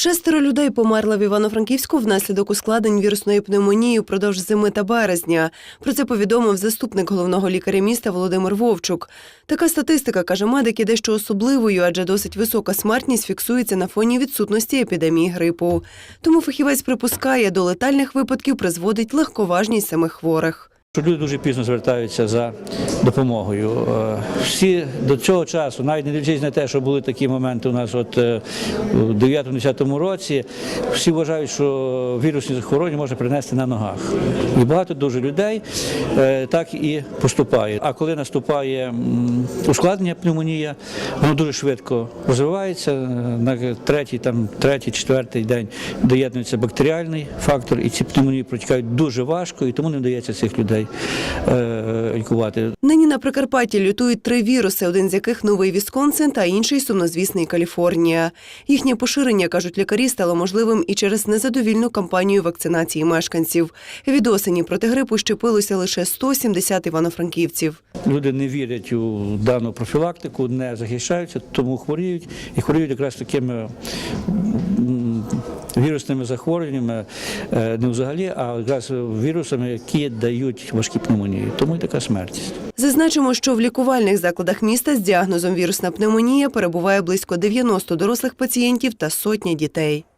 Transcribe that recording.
Шестеро людей померли в Івано-Франківську внаслідок ускладнень вірусної пневмонії впродовж зими та березня. Про це повідомив заступник головного лікаря міста Володимир Вовчук. Така статистика, каже медик, є дещо особливою, адже досить висока смертність фіксується на фоні відсутності епідемії грипу. Тому фахівець припускає, до летальних випадків призводить легковажність самих хворих. Що люди дуже пізно звертаються за допомогою. Е, Всі до цього часу, навіть не дивлячись на те, що були такі моменти у нас от е, у 9-10 році, всі вважають, що вірусні захворювання можна принести на ногах. І багато дуже людей е, так і поступає. А коли наступає ускладнення пневмонія, воно дуже швидко розвивається. На третій, там, третій, четвертий день доєднується бактеріальний фактор, і ці пневмонії протікають дуже важко, і тому не вдається цих людей е, лікувати. Нині на Прикарпатті лютують три віруси, один з яких новий Вісконсин та інший сумнозвісний Каліфорнія. Їхнє поширення, кажуть лікарі, стало можливим і через незадовільну кампанію вакцинації мешканців. Від осені проти грипу щепилося лише 170 івано-франківців. Люди не вірять у дану профілактику, не захищаються, тому хворіють і хворіють якраз такими вірусними захворюваннями, не взагалі, а якраз вірусами, які дають важкі пневмонії. Тому і така смертність. Зазначимо, що в лікувальних закладах міста з діагнозом вірусна пневмонія перебуває близько 90 дорослих пацієнтів та сотня дітей.